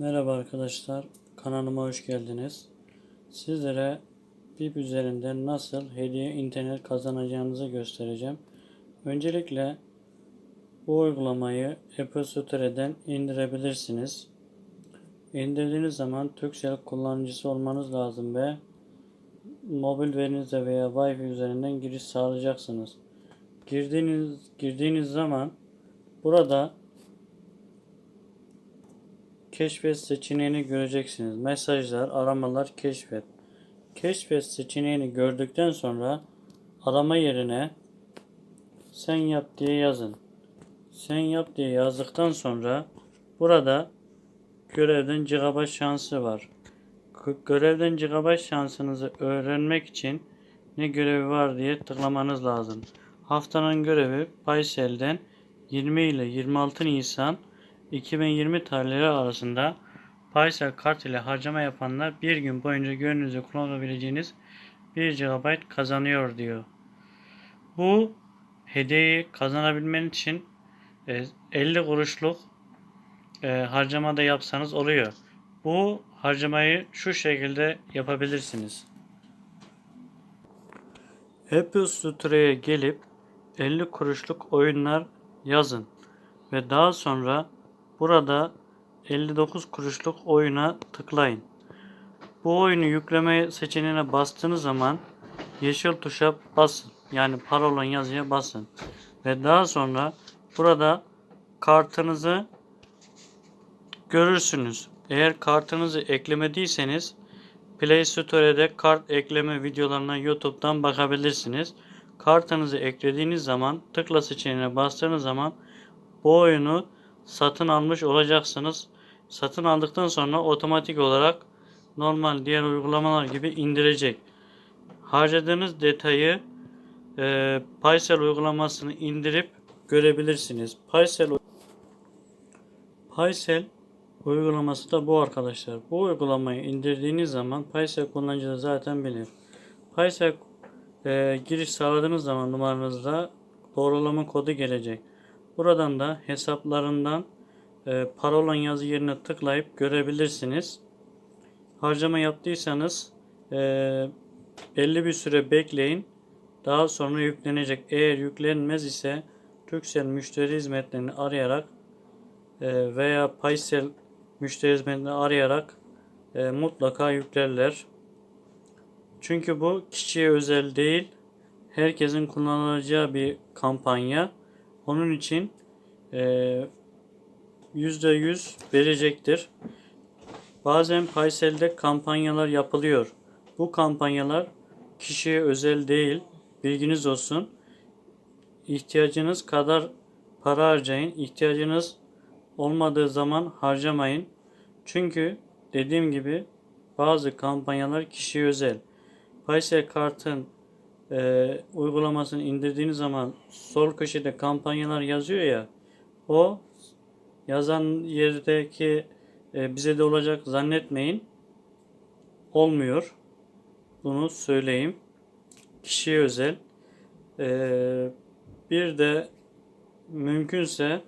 Merhaba arkadaşlar, kanalıma hoş geldiniz. Sizlere BIP üzerinden nasıl hediye internet kazanacağınızı göstereceğim. Öncelikle bu uygulamayı Apple Store'den indirebilirsiniz. İndirdiğiniz zaman Turkcell kullanıcısı olmanız lazım ve mobil verinizle veya Wi-Fi üzerinden giriş sağlayacaksınız. Girdiğiniz girdiğiniz zaman burada Keşfet seçeneğini göreceksiniz. Mesajlar, aramalar, keşfet. Keşfet seçeneğini gördükten sonra arama yerine sen yap diye yazın. Sen yap diye yazdıktan sonra burada görevden gigabyte şansı var. Görevden gigabyte şansınızı öğrenmek için ne görevi var diye tıklamanız lazım. Haftanın görevi Paysel'den 20 ile 26 Nisan 2020 tarihleri arasında Paysel kart ile harcama yapanlar bir gün boyunca gönlünüzü kullanabileceğiniz 1 GB kazanıyor diyor. Bu hediyeyi kazanabilmen için 50 e, kuruşluk e, harcama da yapsanız oluyor. Bu harcamayı şu şekilde yapabilirsiniz. Apple Store'ya gelip 50 kuruşluk oyunlar yazın ve daha sonra Burada 59 kuruşluk oyuna tıklayın. Bu oyunu yükleme seçeneğine bastığınız zaman yeşil tuşa basın. Yani parolan yazıya basın. Ve daha sonra burada kartınızı görürsünüz. Eğer kartınızı eklemediyseniz Play Store'de kart ekleme videolarına YouTube'dan bakabilirsiniz. Kartınızı eklediğiniz zaman tıkla seçeneğine bastığınız zaman bu oyunu satın almış olacaksınız. Satın aldıktan sonra otomatik olarak normal diğer uygulamalar gibi indirecek. Harcadığınız detayı e, Paysel uygulamasını indirip görebilirsiniz. Paysel Paysel uygulaması da bu arkadaşlar. Bu uygulamayı indirdiğiniz zaman Paysel kullanıcı zaten bilir. Paysel e, giriş sağladığınız zaman numaranızda doğrulama kodu gelecek. Buradan da hesaplarından e, parolan yazı yerine tıklayıp görebilirsiniz. Harcama yaptıysanız e, belli bir süre bekleyin. Daha sonra yüklenecek. Eğer yüklenmez ise Turkcell müşteri hizmetlerini arayarak e, veya Paysel müşteri hizmetlerini arayarak e, mutlaka yüklerler. Çünkü bu kişiye özel değil, herkesin kullanacağı bir kampanya. Onun için yüzde yüz verecektir. Bazen Paysel'de kampanyalar yapılıyor. Bu kampanyalar kişiye özel değil. Bilginiz olsun. İhtiyacınız kadar para harcayın. İhtiyacınız olmadığı zaman harcamayın. Çünkü dediğim gibi bazı kampanyalar kişiye özel. Paysel kartın e, uygulamasını indirdiğiniz zaman sol köşede kampanyalar yazıyor ya o yazan yerdeki e, bize de olacak zannetmeyin olmuyor. Bunu söyleyeyim. Kişiye özel. E, bir de mümkünse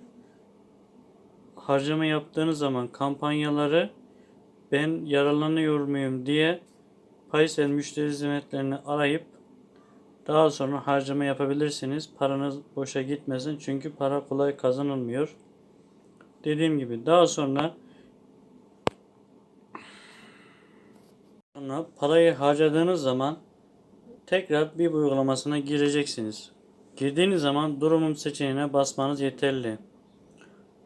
harcama yaptığınız zaman kampanyaları ben yararlanıyor muyum diye Paysel müşteri hizmetlerini arayıp daha sonra harcama yapabilirsiniz. Paranız boşa gitmesin. Çünkü para kolay kazanılmıyor. Dediğim gibi daha sonra sonra parayı harcadığınız zaman tekrar bir uygulamasına gireceksiniz. Girdiğiniz zaman durumum seçeneğine basmanız yeterli.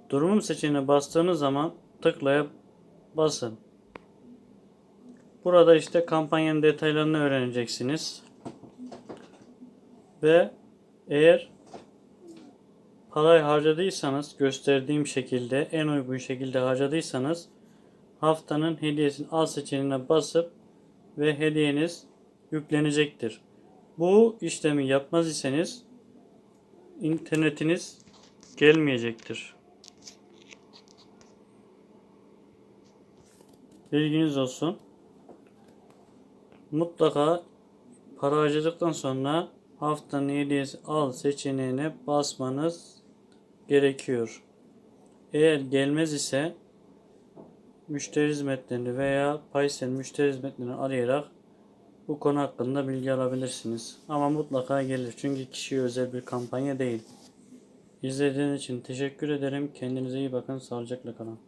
Durumum seçeneğine bastığınız zaman tıklayıp basın. Burada işte kampanyanın detaylarını öğreneceksiniz. Ve eğer parayı harcadıysanız gösterdiğim şekilde en uygun şekilde harcadıysanız haftanın hediyesini al seçeneğine basıp ve hediyeniz yüklenecektir. Bu işlemi yapmaz iseniz internetiniz gelmeyecektir. Bilginiz olsun. Mutlaka para harcadıktan sonra haftanın hediyesi al seçeneğine basmanız gerekiyor. Eğer gelmez ise müşteri hizmetlerini veya Paysel müşteri hizmetlerini arayarak bu konu hakkında bilgi alabilirsiniz. Ama mutlaka gelir çünkü kişiye özel bir kampanya değil. İzlediğiniz için teşekkür ederim. Kendinize iyi bakın. Sağlıcakla kalın.